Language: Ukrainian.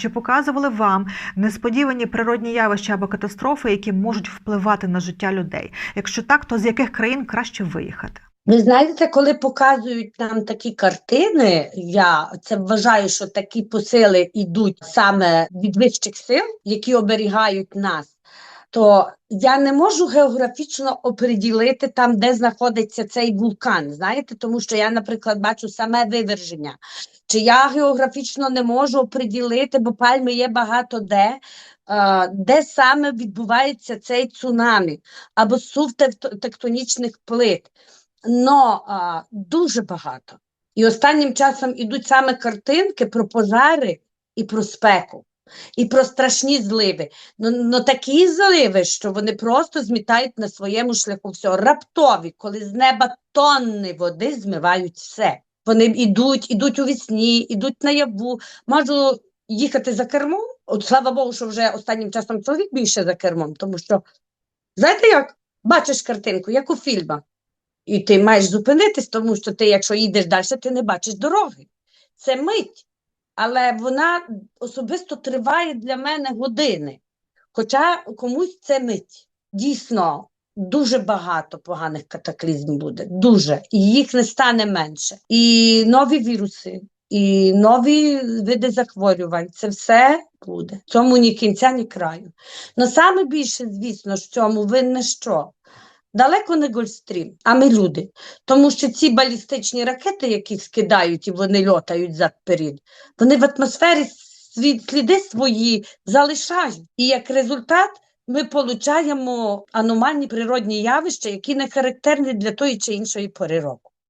Чи показували вам несподівані природні явища або катастрофи, які можуть впливати на життя людей? Якщо так, то з яких країн краще виїхати? Ви знаєте, коли показують нам такі картини, я це вважаю, що такі посили йдуть саме від вищих сил, які оберігають нас. То я не можу географічно оприділити там, де знаходиться цей вулкан. Знаєте, тому що я, наприклад, бачу саме виверження. Чи я географічно не можу оприділити, бо пальми є багато де, де саме відбувається цей цунамі або сув тектонічних плит. Но а, дуже багато. І останнім часом ідуть саме картинки про пожари і про спеку, і про страшні зливи. Ну, ну такі зливи, що вони просто змітають на своєму шляху все. Раптові, коли з неба тонни води змивають все. Вони йдуть, ідуть у вісні, ідуть наяву. Можу їхати за кермом. От слава Богу, що вже останнім часом чоловік більше за кермом, тому що знаєте як? Бачиш картинку, як у фільмах. І ти маєш зупинитись, тому що ти, якщо їдеш далі, ти не бачиш дороги. Це мить. Але вона особисто триває для мене години. Хоча комусь це мить. Дійсно, дуже багато поганих катаклізмів буде. Дуже. І їх не стане менше. І нові віруси, і нові види захворювань. Це все буде. Цьому ні кінця, ні краю. Но саме більше, звісно, в цьому винне що? Далеко не Гольфстрім, а ми люди. Тому що ці балістичні ракети, які скидають і вони льотають зад перед, вони в атмосфері сліди свої залишають. І як результат ми отримуємо аномальні природні явища, які не характерні для тої чи іншої пори року.